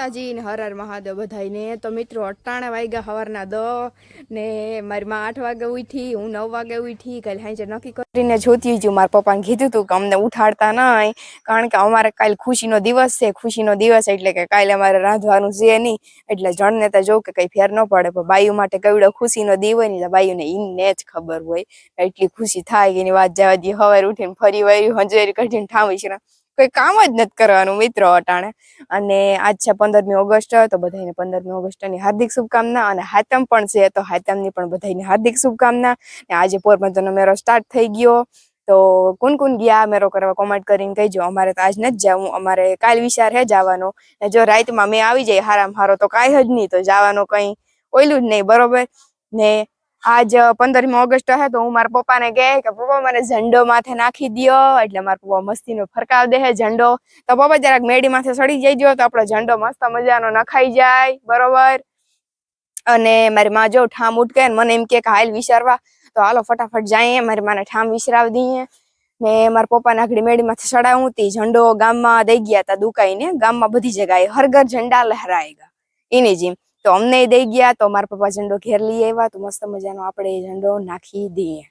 માતાજી ને હર હર મહાદેવ બધાઈને તો મિત્રો, અટાણા વાગ્યા સવારના દ ને મારી માં આઠ વાગે ઉઠી, હું નવ વાગે ઉઠી, કાલે હાંજે નક્કી કરીને જોતી છું મારા પપ્પાને કીધું તું કે અમને ઉઠાડતા નહીં, કારણ કે અમારે કાલે ખુશીનો દિવસ છે. ખુશીનો દિવસ એટલે કે કાલે અમારે રાંધવાનું છે નહીં. એટલે જણને તો જોઉં કે કઈ ફેર ન પડે. પણ બાયુ માટે કવડો ખુશીનો દિવસ નહીં તો બાયુને ઈને જ ખબર હોય. એટલી ખુશી થાય એની વાત જવા દઈએ સવારે ઉઠીને ફરી વળી હંજેરી કાઢીને ઠામી છે કોઈ કામ જ નથી કરવાનું મિત્રો અટાણે. અને આજ છે પંદરમી ઓગસ્ટ, તો બધાને પંદરમી ઓગસ્ટની હાર્દિક શુભકામના અને હાતમ પણ છે, તો હાતમની પણ બધાને હાર્દિક શુભકામના. ને આજે પોરબંદરનો મેરો સ્ટાર્ટ થઈ ગયો. તો કોણ કોણ ગયા મેરો કરવા કોમેન્ટ કરીને કહેજો. અમારે તો આજ નથી જવું, અમારે કાલ વિચાર હે જવાનો. ને જો રાતમાં મેં આવી જાય હારામ હારો તો કાંઈ જ નહીં, તો જવાનો કંઈ ઓયલું જ નહીં, બરોબર? ને આજ પંદરમી ઓગસ્ટ હે તો હું મારા પપ્પાને કહે કે, પપ્પા, મને ઝંડો માથે નાખી દો એટલે મારા પપ્પા મસ્તીનો ફરકાવ દે ઝંડો. તો પપ્પા જરાક મેડી માથે સડી જઈજો તો આપણો ઝંડો મસ્ત મજાનો નખાઈ જાય, બરોબર? અને મારી માં જો ઠામ ઉઠકે મને એમ કે હાલ વિચારવા. તો હાલો ફટાફટ જાય મારી માને ઠામ વિસરાવી દઈએ. ને મારા પપ્પાને આગળ મેડી માથે સડાવું તી ઝંડો ગામમાં દઈ ગયા તા દુકાઈને. ગામમાં બધી જગાએ હરઘર ઝંડા લહેરાયેગા એની જેમ. તો અમને દઈ ગયા, તો મારા પપ્પા ઝંડો ઘેર લઈ આવ્યા, તો મસ્ત મજાનો આપણે ઝંડો નાખી દઈએ.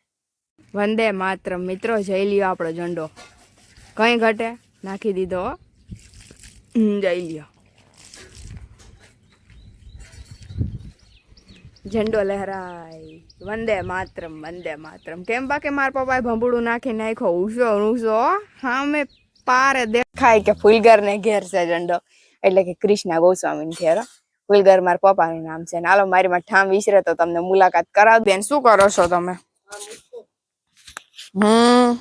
વંદે માત્ર મિત્રો, જઈ લ્યો આપણો ઝંડો. કઈ ઘટે? નાખી દીધો જઈ લ્યો. ઝંડો લહેરાય. વંદે માતરમ વંદે માતરમ. કેમ બાકે મારા પપ્પાએ ભંભૂડું નાખી નાખ્યો? ઉષો ઉષો હા. મેં પારે દેખાય કે ફૂલગર ને ઘેર છે ઝંડો. એટલે કે કૃષ્ણા ગોસ્વામી ઘેર હો. ફૂલગર મારા પપ્પાનું નામ છે ને હાલો મારી માં ઠામ વિસરે તો તમને મુલાકાત કરાવ. બેન શું કરો છો તમે? હમ.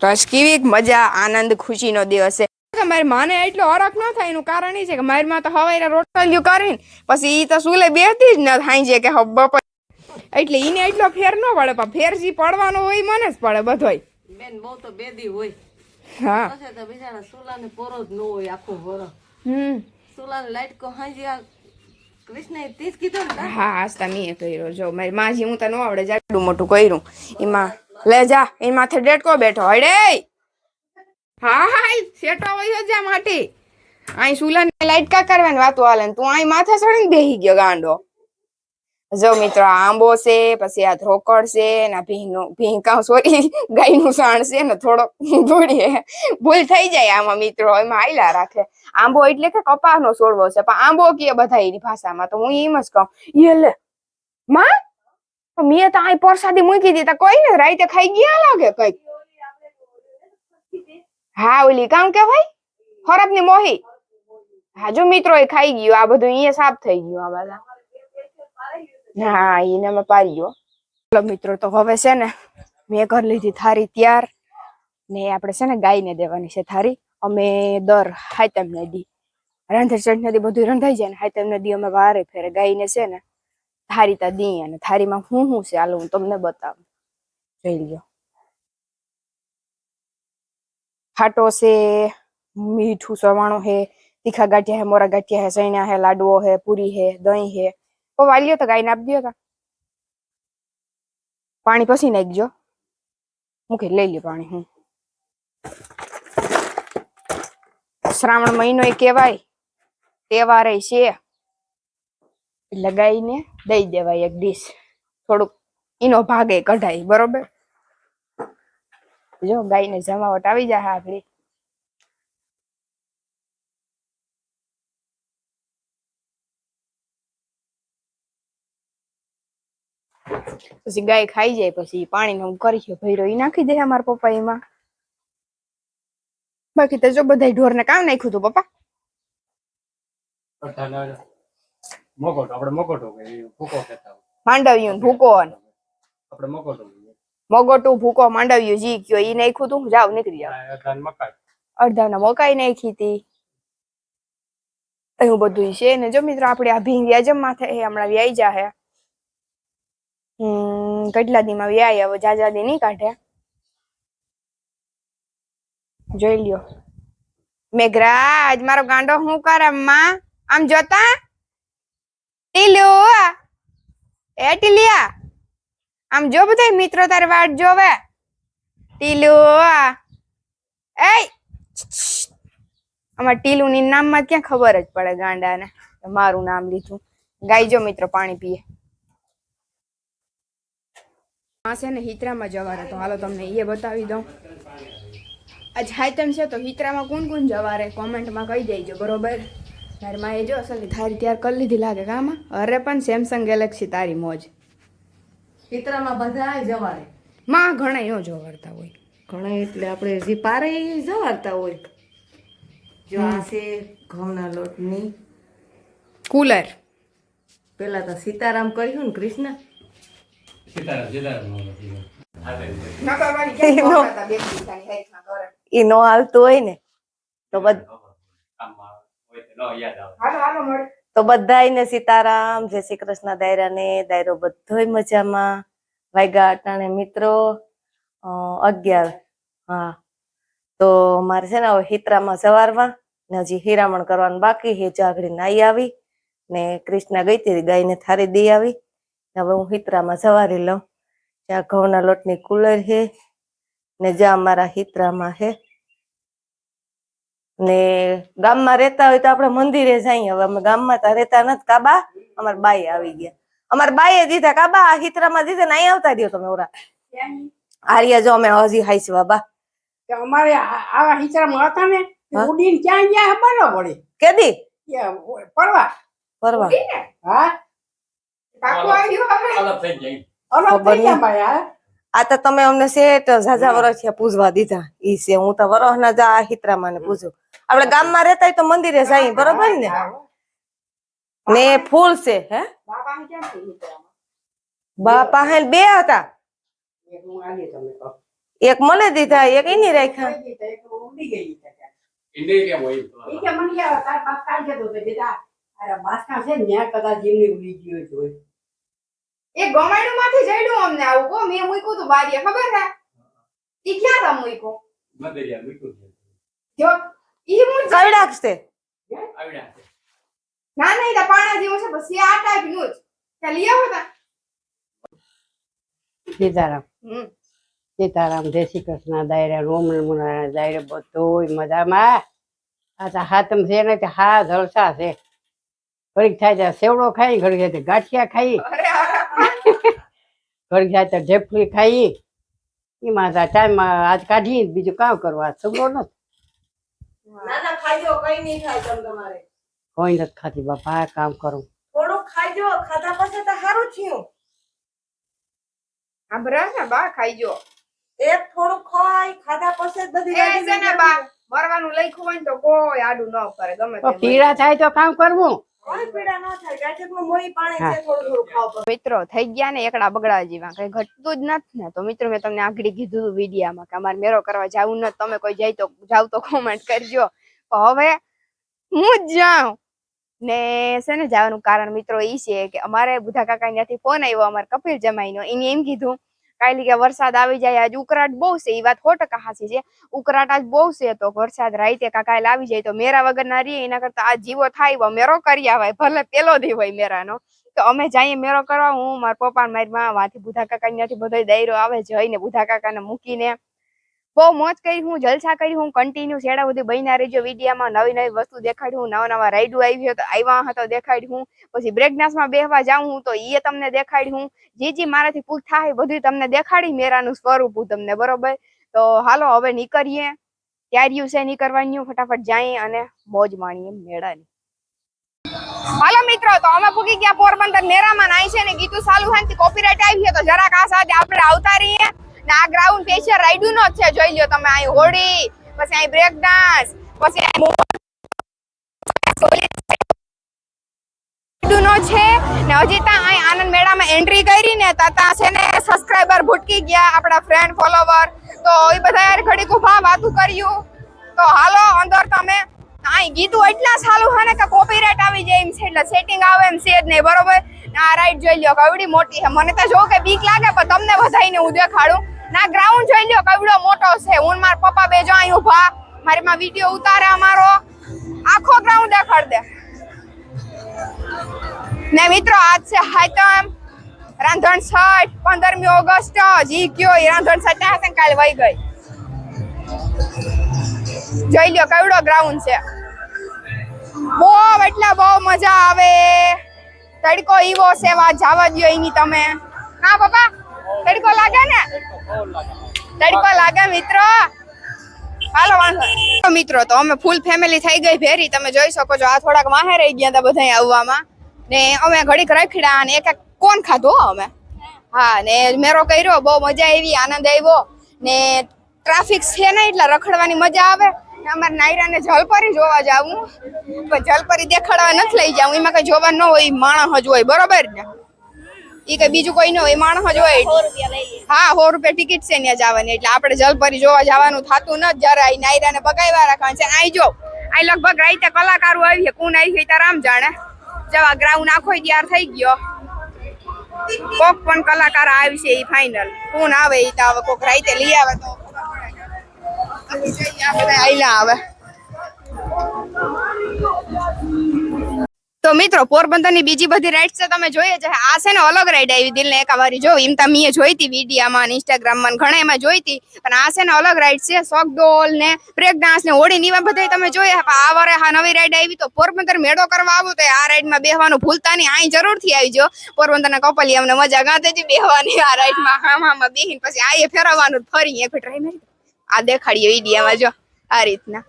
બસ કેવી મજા આનંદ ખુશીનો દિવસ છે. મારી માને એટલો અરક ન થાય એનું કારણ એ છે કે મારી માં તો હવાઈ રોટલીઓ કરીને પછી ઈ તો સુલે બેસતી જ ન થાય છે કે બપોર. એટલે ઈને એટલો ફેર ન પડે પણ ફેર જે પડવાનો હોય મને જ પડે બધોય. બેન બહુ તો બેદી હોય. હા. પછી તો બિચારા સુલાને પોરો જ ન હોય આખો વરસ. હમ. સુલાને લાઈટ કો હાંજી હા આસ્તા મેં કર્યો. જો, મારી માજી, હું તો ન આવડે જાડું મોટું કર્યું. એમાં, લે જા એ માથે ડેટકો બેઠો. હડે હા હા સેટો વયો જા માટી. અહીં સુલાને લાઈટ કા કરવાની વાતો હાલે તું અહીં માથે ચડીને બેહી ગયો ગાંડો. જો મિત્રો આંબો છે, પછી આ ધ્રોકડ છે, ને ભીનું ભીંકા સોરી, ગાયનું સાણ છે, ને થોડો થોડી ભૂલ થઈ જાય આમાં મિત્રો, એમાં આયલા રાખે. આંબો એટલે કે કપાસનો છોડવો છે, પણ આંબો કે બધા એની ભાષામાં? તો હું એમ જ કહું. યે માં? મેં તો અહીં પરસાદી મૂકી દીધા કોઈ ને રાઈતે ખાઈ ગયા લાગે કંઈક? હા, ઓલી કામ ભાઈ ખરાબની મોહી? હા, જો મિત્રો, એ ખાઈ ગયું, આ બધું અહીંયા સાફ થઈ ગયું આ બધા હા એને અમે પારી ગયો ચલો મિત્રો, તો હવે છે ને, મેં ઘર લીધી થારી ત્યાર ને આપણે છે ને ગાયને દેવાની છે થારી. અમે દર હાઈતમ નદી દી રાંધણ નદી બધું રંધાઈ જાય ને હાઈતમ નદી અમે વારે ફેરે ગાયને છે ને, થારી તા દી અને થારીમાં હું હું છે હાલો હું તમને બતાવું. જોઈ લ્યો. ખાટો છે, મીઠું સવાણું છે તીખા ગાંઠિયા હે મોરા ગાંઠિયા હે સૈણા હે લાડવો હે પૂરી હે દહીં હે તો વાલ્યો તો ગાયને આપી દો તા. પાણી પછી નાખજો. મૂકી લઈ લ્યો પાણી હું. શ્રાવણ મહિનો એ કહેવાય. તહેવાર છે. એટલે ગાયને દઈ દેવાય એક ડીશ. થોડુંક એનો ભાગે કઢાય, બરોબર? જો ગાયને જમાવટ આવી જાય આપડી પછી ગાય ખાઈ જાય પછી પાણી નું કરીએ ભૈરો એ નાખી દે અમારા પપ્પા એમાં. બાકી તો જો બધા ઢોર ને કામ નાખ્યું તું પપ્પા? મકોટો આપણે મકોટો ભૂકો કહેતા માંડવ્યું ભૂકો આપણે મકોટો મગોટું ભૂકો માંડવ્યું જી કયો ઈ નાખ્યું તું? જાવ નીકળી જાવ. આ મકાઈ. અડધા ના મકાઈ નાખી હતી એવું બધું છે ને જો મિત્રો આપણે આ ભીંગ વ્યાજમ માથે એ હમણાં વ્યાઈ જા હે. હમ, કેટલા દીમાં વ્યાય હવે જાજા દી નહીં કાઢે? જોઈ લ્યો. મેઘરાજ, મારો ગાંડો શું કરે માં? આમ જોતા? ટીલુ એ ટીલિયા, આમ જો બધા મિત્રો તારે વાટ જોવે? ટીલુ એ આમાં ટીલુની નામમાં ક્યાં ખબર જ પડે ગાંડાને? મારું નામ લીધું. ગાઈજો મિત્રો પાણી પીએ. આ છે ને હિત્રામાં જવારે તો હાલો તમને એ બતાવી દઉં. આજ હાઈતમ છે તો હિત્રામાં કોણ કોણ જવારે? કોમેન્ટમાં કહી દેજો બરોબર? તારી માં એ જો અસલ થારી ત્યાર કરી લીધી લાગે કામાં અરે પણ સેમસંગ ગેલેક્સી તારી મોજ. પિતરામાં બધા જવારે. માં ઘણા યો જોવારતા હોય. ઘણા એટલે આપણે જે પારે જવારતા હોય. જો આ છે ઘઉંના લોટની. કુલર પેલા તો સીતારામ કર્યું ને કૃષ્ણ. સીતારામ સીતારામ નો હાલતું હોય ને તો તો ન યાદ આવે હાલો હાલો મળે તો બધાયને સીતારામ જય શ્રી કૃષ્ણ દાયરાને દાયરો બધોય મજામાં વાયગા અટાણે મિત્રો અ, અગિયાર હા તો મારે છે ને હવે હિતરામાં સવારમાં ને હજી હિરામણ કરવાનું બાકી હે જાગડી નાઈ આવી ને કૃષ્ણ ગઈ હતી ગાયને થારી દઈ આવી હવે હું હિત્રામાં સવારી લઉં. જ્યાં ઘઉંના લોટની કુલર છે ને જ્યાં અમારા હિતરામાં છે. ને ગામમાં રહેતા હોય તો આપણે મંદિરે જઈએ. હવે અમે ગામમાં તો રહેતા નથી. કાબા અમારા બાઈ આવી ગયા. અમારા બાઈએ દીધા. કાબા આ હિતરામાં દીધા ને અહીં આવતા દો તમે ઓરા. આર્યા જો અમે હજી હાઈશ બાબા અમારે આવા હિતરામાં હતા ને ઉડીને ક્યાં ગયા ખબર ન પડે. કેદી? પરવા ફરવા. હા? આ તો તમે અમને શેઠ ઝાઝા વર્ષ થયા પૂજવા દીધા. ઈ છે હું તો વરસ ના જા હિત્રામાં ને પૂજું. આપડે ગામમાં રહેતા તો મંદિરે જાય બરોબર ને? ને ફૂલ છે હે? બાપા હે બા પાસે બે હતા. એક હું આલી તમને કહું. એક મને દીધા એક એની રાખ્યા. તો કે. હોય તો મને તો અરે બાસકા છે ને કદાચ એમની ઉડી ગયો જ હોય. એ ગમાણું માંથી જડ્યું અમને આવું કો મેં મૂક્યું તું બારીએ ખબર છે ઈ ક્યાં તા મૂક્યું? મદરિયા મીઠું છે. જો ઈ હું કઈડાક છે? આવડ્યા છે. ના નહીં તા પાણા જેવું છે બસ આ ટાઈપનું જ. ત્યાં લઈ આવો તા. સીતારામ. હમ. સીતારામ જય શ્રી કૃષ્ણ દાયરા રોમ રમુના દાયરે બધોય મજામાં. આ તો હાથમ છે ને તે હા જલસા છે. ઘડીક થાય ત્યાં સેવડો ખાઈ ઘડીક થાય ગાંઠિયા ખાઈ. ઘડીક થાય ત્યાં ઢેફલી ખાઈ. એમાં ટાઈમ આજ કાઢી બીજું કામ કરવા સગડો નથી. નાના ખાજો કઈ નહીં થાય તમ તમારે. કોઈ નથી ખાતી બાપા આ કામ કરું. થોડુંક ખાજો ખાધા પછી તો સારું થયું. આ બરાબર ને બા ખાઈજો. એક થોડું ખાય ખાધા પછી બધી ને બા મરવાનું લખ્યું હોય ને તો કોઈ આડું ન કરે ગમે પીડા થાય તો કામ કરવું. મિત્રો થઈ ગયા ને એકડા બગડા જેવા કઈ ઘટતું જ નથી ને. તો મિત્રો મેં તમને આગળ કીધું હતું વિડીયામાં કે અમારે મેરો કરવા જવું નથી. તમે કોઈ જાય તો જાવ તો કોમેન્ટ કરજો. હવે હું જ જાઉં. ને છે ને જવાનું કારણ મિત્રો ઈ છે કે અમારે બુધા કાકા ત્યાંથી ફોન આવ્યો અમારે કપિલ જમાઈનો. એને એમ કીધું કાલે કે વરસાદ આવી જાય, આજ ઉકરાટ બહુ છે એ વાત સો હાચી છે. ઉકરાટ આજ બહુ છે તો વરસાદ રાઈતે કાકા આવી જાય તો મેરા વગર ના રહીએ એના કરતા આ જીવો થાય મેરો કરી આવાય, ભલે પેલો દી હોય મેરાનો. તો અમે જઈએ મેરો કરવા, હું, મારા પપ્પા મારી માં, વાથી બુધા કાકા ત્યાંથી બધો દાયરો આવે, જઈને બુધા કાકાને મૂકીને બહુ મોજ કરી, હું જલસા કરી, હું કન્ટિન્યુ છેડા સુધી બન્યા રહેજો વિડીયામાં નવી નવી વસ્તુ દેખાડી, હું નવા નવા રાઈડો આવી હતો આવ્યા હતો, દેખાડી હું. પછી બ્રેક બેહવા જાઉં હું તો એ તમને દેખાડી હું. જે જે મારાથી પૂછ થાય બધું તમને દેખાડી, મેરાનું સ્વરૂપ હું તમને, બરોબર? તો હાલો, હવે નીકળીએ. તૈયારીઓ છે નીકળવાની, ફટાફટ જઈએ અને મોજ માણીએ મેળાની. હાલો મિત્રો, તો અમે પૂકી ગયા પોરબંદર મેરામાં નાઈ છે ને ગીતું સાલુ છે કોપીરાઈટ આવી છે તો જરાક આ સાથે આપણે આવતા રહીએ. ને આ ગ્રાઉન્ડ સ્પેશિયલ રાઈડુ નો છે, જોઈ લ્યો તમે, અહીં હોડી પછી અહીં બ્રેક ડાન્સ પછી છે, ને હજી ત્યાં અહીં આનંદ મેળામાં એન્ટ્રી કરી ને છે ને સબસ્ક્રાઇબર ભૂટકી ગયા આપણા ફ્રેન્ડ ફોલોવર તો એ બધા યાર ઘડીક ઊભા વાતું કર્યું. તો હાલો, અંદર તમે અહીં ગીતું એટલા સારું છે ને કે કોપીરાઇટ આવી જાય એમ એટલે સેટિંગ આવે એમ છે નહીં, બરોબર? આ રાઈડ જોઈ લ્યો કવડી મોટી મને તો જો કે બીક લાગે, પણ તમને બધાઈને હું દેખાડું. ના ગ્રાઉન્ડ જોઈ લ્યો, કવડો મોટો છે. હું મારા પપ્પા બે જો અહીં ઊભા મારી માં વીડિયો ઉતારે અમારો. આખો ગ્રાઉન્ડ દેખાડ દે. ને મિત્રો, આજ છે હાઈતમ. રાંધણ છઠ પંદરમી ઓગસ્ટ. જી કયો રાંધણ છઠ હશે ને કાલે વહી ગઈ. જોઈ લ્યો, કવડો ગ્રાઉન્ડ છે. બહુ, એટલે બહુ મજા આવે. તડકો ઈવો સેવા જાવા દો એની તમે. હા, પપ્પા? તડકો લાગે ને? તડકો લાગે મિત્રો. હાલો મિત્રો, તો અમે ફૂલ ફેમિલી થઈ ગઈ ભેરી. તમે જોઈ શકો છો, આ થોડાક માહે રહી ગયા હતા બધા આવવામાં. ને અમે ઘડીક રખડ્યા અને એક એક કોણ ખાધું અમે? હા, ને મેરો કર્યો, બહુ મજા આવી, આનંદ આવ્યો. ને ટ્રાફિક છે ને એટલે રખડવાની મજા આવે. અમારે નાયરાને જલપરી જોવા જાવું. પણ જલપરી દેખાડવા નથી લઈ જાવું. એમાં કઈ જોવા ન હોય માણસ જ હોય. બરોબર ને? ઈ કઈ બીજું કોઈ ન હોય માણસ જ હોય. હા સો રૂપિયા ટિકિટ છે ત્યાં જવાની એટલે આપણે જલપરી જોવા જવાનું થતું ન જયારે આ નાયરાને બગાવ્યા રાખવાનું છે આઈ જો આ લગભગ રાઈતે કલાકારો આવી છે કોણ આવી તાર આમ જાણે. જવા ગ્રાઉન્ડ આખો તૈયાર થઈ ગયો. કોક પણ કલાકાર આવી છે ઈ ફાઇનલ કોણ આવે ઈ તો હવે કોક રાઈતે લઈ આવે તો. ખબર ના બાકી જઈએ આ આવે. મિત્રો, પોરબંદરની બીજી બધી રાઇડ્સ તો તમે જોઈએ છે આ છે ને અલગ રાઈડ આવી દિલને એક વારી જો, એમ તમે મેં જોઈ હતી વિડીયામાં ઇન્સ્ટાગ્રામમાં ઘણા એમાં જોઈ હતી. પણ આ છે ને અલગ રાઈડ છે સોકડોલ ને બ્રેક ડાન્સ ને હોડી ને એવા બધા તમે જોયા આ વારે આ નવી રાઈડ આવી તો પોરબંદર મેળો કરવા આવો તો આ રાઈડમાં બેહવાનું ભૂલતા નહીં અહીં જરૂરથી આવજો પોરબંદરના કપલી અમને મજા ગાતે જ બેહવાની આ રાઈડમાં હામામાં બેહીને પછી આ એ ફેરવવાનું ફરી એક ટ્રાય આ દેખાડીએ વિડીયામાં જો, આ રીતના.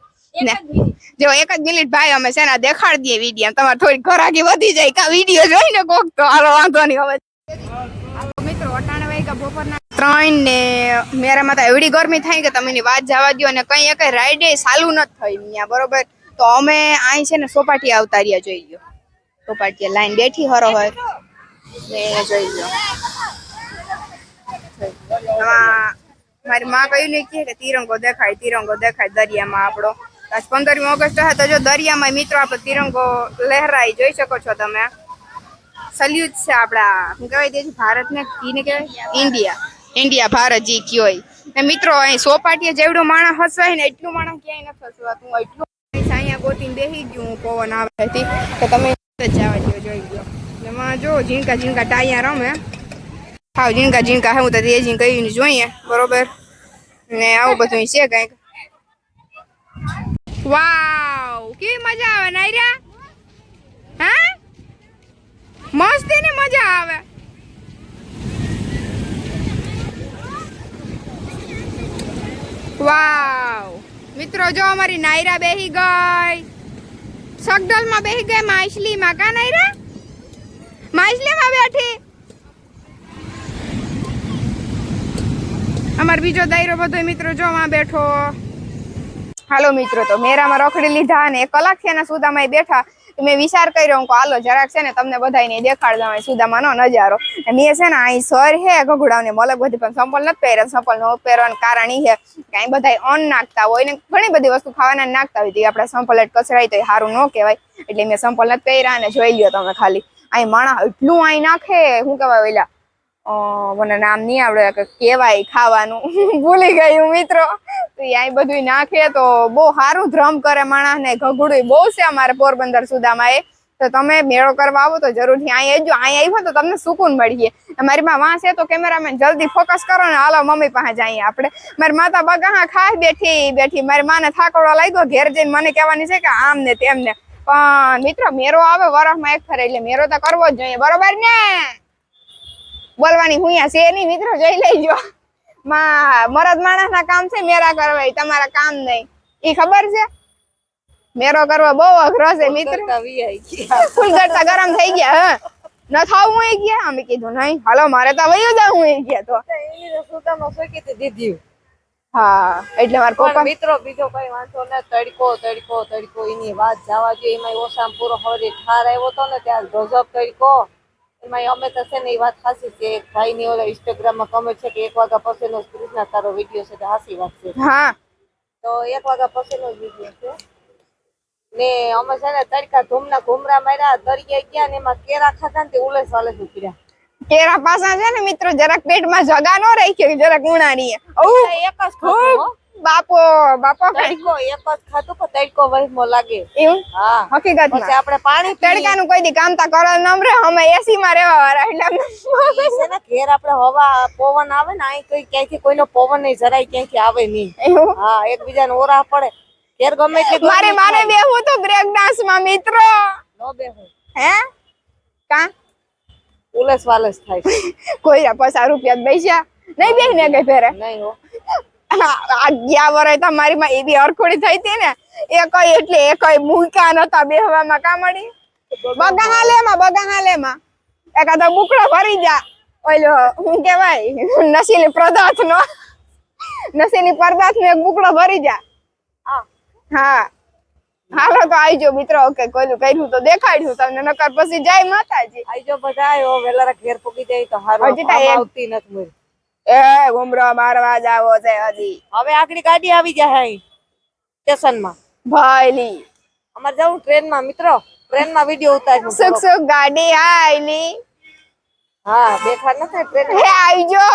જો એક જ મિનિટ ભાઈ અમે છે ને દેખાડી દઈએ વીડિયો. તમારે થોડી ખોરાકી વધી જાય કા વીડિયો જોઈને કોક તો. હાલો વાંધો નહીં હવે. મિત્રો અટાણે વાગ્યા બપોરના. ત્રણ ને મેરામાં તો એવડી ગરમી થાય કે તમે વાત જવા દો અને કઈ એક રાઈડે ચાલુ નથી થઈ અહીંયા બરોબર? તો અમે અહીં છે ને સોપાટી આવતા રહ્યા જોઈ લો સોપાટી લાઈન બેઠી હરો હોય ને જોઈ લો મારી માં કહ્યું ને કે તિરંગો દેખાય તિરંગો દેખાય દરિયામાં આપણો. આજ પંદરમી ઓગસ્ટ હે, તો જો દરિયામાં મિત્રો આપણો તિરંગો લહેરાય જોઈ શકો છો તમે. સલ્યુટ છે આપણા શું કહેવાય તે ભારતને કીને કહેવાય ઇન્ડિયા. ઇન્ડિયા ભારત જી કયોય ને મિત્રો, અહીં સોપાટીએ જેવડું માણસ હસવાય ને એટલું માણસ ક્યાંય નથી હસવાતું એટલું અહીંયા ગોતીને બેસી ગયું પવન આવે છે. તો તમે જ જવા દો જોઈ લો એમાં જો ઝીંકા ઝીંકા ટાયા રમે. હાવ ઝીંકા ઝીંકા હું તો તે ઝીંકા કહીને જોઈએ, બરોબર? ને આવું બધું છે કંઈક. વાવ, કેવી મજા આવે નાયરા હા? મસ્તી ને મજા આવે. વાવ. મિત્રો, જો અમારી નાયરા બેહી ગઈ. સગડલમાં બેહી ગઈ માછલીમાં. કા નાયરા? માછલીમાં બેઠી. અમાર બીજો દાયરો બધો મિત્રો, જો માં બેઠો. હાલો મિત્રો, તો મેરામાં રખડી લીધા અને એક કલાક થયા સુદામાં બેઠા. મેં વિચાર કર્યો, હું હાલો, જરાક છે ને તમને બધાને દેખાડ દઉં સુદામાનો નજારો. મેં છે ને અહીં સર હે ગઘુડાને મલક બધી, પણ સંપલ નથી પહેર્યા સંપલ ન પહેરવાનું કારણ એ હે કે અહીં બધા અન્ન નાખતા હોય ને ઘણી બધી વસ્તુ ખાવાના નાખતા હોય. તો આપણા સંપલ કચરાય તો એ સારું ન કહેવાય. એટલે મેં સંપલ નથી પહેર્યા અને જોઈ લ્યો તમે ખાલી. અહીં માણા એટલું અહીં નાખે, શું કહેવાય ઓલા મને નામ નહીં આવડે, કે કેવાય ખાવાનું. ભૂલી ગયું મિત્રો. તો અહીં બધું નાખે તો બહુ સારું ધ્રમ કરે માણસ ને ઘગડું બહુ છે અમારે પોરબંદર સુદામાં એ તો તમે મેળો કરવા આવો તો જરૂરથી અહીંયા જો અહીંયા આવ્યો તો તમને સુકૂન મળીએ. મારી માં વાંસ છે તો કેમેરામેન જલ્દી ફોકસ કરો ને હાલો મમ્મી પાસે જઈએ આપણે. મારી માતા બગા ખાઈ બેઠી બેઠી. મારી માને થાકડો લાગ્યો, ઘેર જઈને મને કહેવાની છે કે આમ ને તેમ ને પણ મિત્રો મેરો આવે વરસમાં એક ફરે એટલે મેરો તો કરવો જ જોઈએ. બરોબર ને? બોલવાની હુંયા છે નહીં મિત્રો જોઈ લેજો. માં મરદ માણસ ના કામ છે મેરા કરવા તમારા કામ નહીં. એ ખબર છે? મેરો કરવો બહુ અઘરો છે મિત્ર. ફૂલ કરતા ગરમ થઈ ગયા હા. ન થાવ હું ગયા? અમે કીધું નહીં હાલો મારે તો વયું દઉં હું ગયા તો. હા એટલે મારા પપ્પા મિત્રો બીજો કઈ વાંધો ન તડકો તડકો તડકો એની વાત જવા જોઈએ એમાં ઓસામ પૂરો હવે ઠાર આવ્યો હતો ને ત્યાં ગજબ તડકો. એમાં અમે તો છે ને એ વાત હાસી છે. એક ભાઈ ની ઓલા ઇન્સ્ટાગ્રામમાં કમેન્ટ છે કે એક વાગ્યા પછીનો ના તારો વીડિયો છે તે હાસી વાત છે. હા. તો એક વાગ્યા પછીનો જ વીડિયો છે. ને અમે છે ને તડકા ધૂમના ઘૂમરા માર્યા દરિયા ગયા ને એમાં કેરા ખાતા ને તે ઉલેસ વાલે ઉતર્યા કેરા પાસા છે ને મિત્રો જરાક પેટમાં જગા નો કે જરાક ઉણાની ઓ એક જ હો. બાપો બાપો તડકો એક જ ખાધું પણ તડકો વહેમો લાગે. એવું? હા. હકીકતમાં? પછી આપણે પાણી તડકાનું કોઈ દી કામ તા કરો ન રે અમે એસી માં રહેવા વાળા એટલે અમને ઈ ઘેર આપણે હવા પવન આવે ને અહીં કઈ ક્યાંયથી કોઈનો પવન નહીં જરાય ક્યાંયથી આવે નહીં. હા એકબીજાને ઓરા પડે. ઘેર ગમે એટલી મારે મારે બેહવું તો બ્રેક ડાન્સમાં મિત્રો. નો બેહું. હે? કા? ઉલસ વાલસ થાય કોઈ પચાસ રૂપિયા પૈસા નહીં બેહ ને કઈ ફેરે. નહીં હો. આ ગયા વરે તમારી માં એવી અરખોડી થઈ હતી ને એ કઈ એટલે એ કઈ મૂકા નતા બેહવામાં કા બગા હાલે બગા હાલે એકાદો બુકડો ભરી જા ઓલો નશીલી પદાર્થ નો નશીલી પદાર્થ નો એક બુકડો ભરી જા હા. હાલો તો આવજો મિત્રો ઓકે કોઈનું કર્યું તો દેખાડ્યું તમને નકર પછી જાય માતાજી. આઈજો બધા ઘેર પોકી જાય તો હારું આવતી નથી. એ ગુમરો મારવા જાવો છે હજી. હવે આગળ ગાડી આવી જાય અહીં સ્ટેશનમાં. ભાઈલી. અમારે જવું ટ્રેનમાં મિત્રો. ટ્રેનમાં વીડિયો ઉતારી સુખ સુખ ગાડી આયલી. હા બેઠા નથી ટ્રેન હે આવજો.